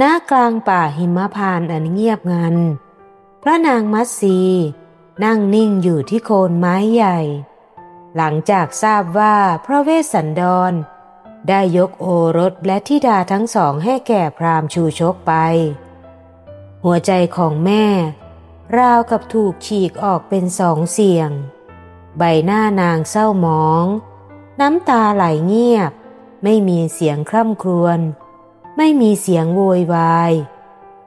ณกลางป่าหิมพานอันเงียบงัน พระนางมัตสีนั่งนิ่งอยู่ที่โคนไม้ใหญ่ หลังจากทราบว่าพระเวสสันดร ได้ยกโอรสและธิดาทั้งสองให้แก่พราหมณ์ชูชกไป หัวใจของแม่ ราวกับถูกฉีกออกเป็นสองเสียง ใบหน้านางเศร้าหมอง น้ำตาไหลเงียบ ไม่มีเสียงคร่ำครวญ ไม่มีเสียงโวยวาย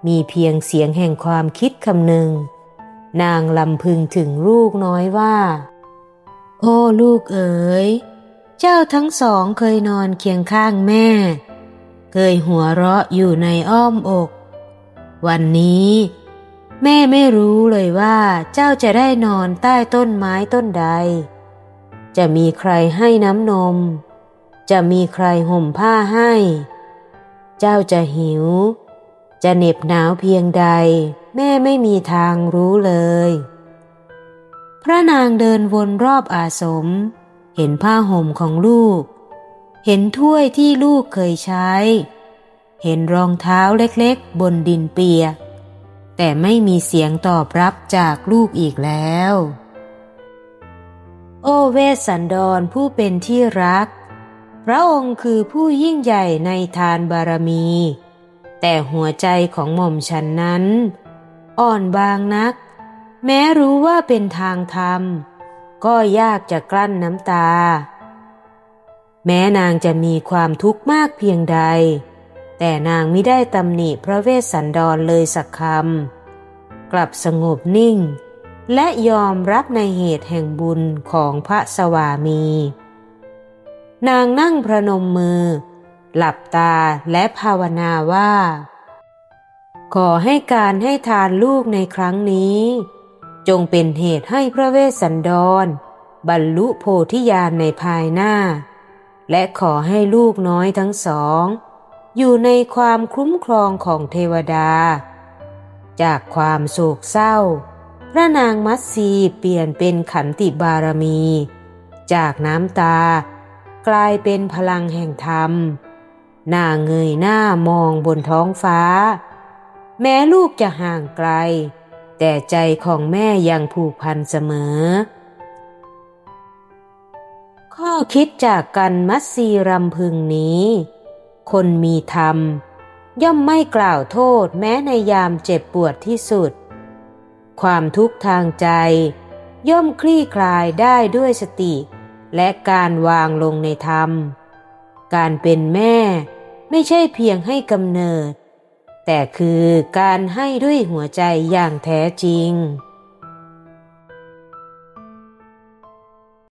มีเพียงเสียงแห่งความคิดคำหนึ่ง นางลำพึงถึงลูกน้อยว่า โอ้ลูกเอ๋ย เจ้าทั้งสองเคยนอนเคียงข้างแม่ เคยหัวเราะอยู่ในอ้อมอก วันนี้ แม่ไม่รู้เลยว่าเจ้าจะได้นอนใต้ต้นไม้ต้นใด จะมีใครให้น้ำนม จะมีใครห่มผ้าให้ เจ้าจะหิว จะเหน็บหนาวเพียงใด แม่ไม่มีทางรู้เลย พระนางเดินวนรอบอาสม เห็นผ้าห่มของลูก เห็นถ้วยที่ลูกเคยใช้ เห็นรองเท้าเล็กๆ บนดินเปียก แต่ไม่มีเสียงตอบรับจากลูกอีกแล้ว โอเวสสันดรผู้เป็นที่รัก พระองค์คือผู้ยิ่งใหญ่ในทานบารมี แต่หัวใจของหม่อมฉันนั้น อ่อนบางนัก แม้รู้ว่าเป็นทางธรรม ก็ยากจะกลั้นน้ำตา แม้นางจะมีความทุกข์มากเพียงใด แต่นางไม่ได้ตำหนิพระเวสสันดรเลยสักคำ กลับสงบนิ่ง และยอมรับในเหตุแห่งบุญของพระสวามี นางนั่งพระนมมือ หลับตาและภาวนาว่า ขอให้การให้ทานลูกในครั้งนี้ จงเป็นเหตุให้พระเวสสันดร บรรลุโพธิญาณในภายหน้า และขอให้ลูกน้อยทั้งสอง อยู่ในความคุ้มครองของเทวดา จากความโศกเศร้า พระนางมัตสีเปลี่ยนเป็นขันติบารมี จากน้ำตา กลายเป็นพลังแห่งธรรม หน้าเงยหน้ามองบนท้องฟ้า แม้ลูกจะห่างไกล แต่ใจของแม่ยังผูกพันเสมอ ข้อคิดจากกันมัตสีรำพึงนี้ คนมีธรรม ย่อมไม่กล่าวโทษแม้ในยามเจ็บปวดที่สุด ความทุกข์ทางใจ ย่อมคลี่คลายได้ด้วยสติ และการวางลงในธรรม การเป็นแม่ไม่ใช่เพียงให้กำเนิด แต่คือการให้ด้วยหัวใจอย่างแท้จริง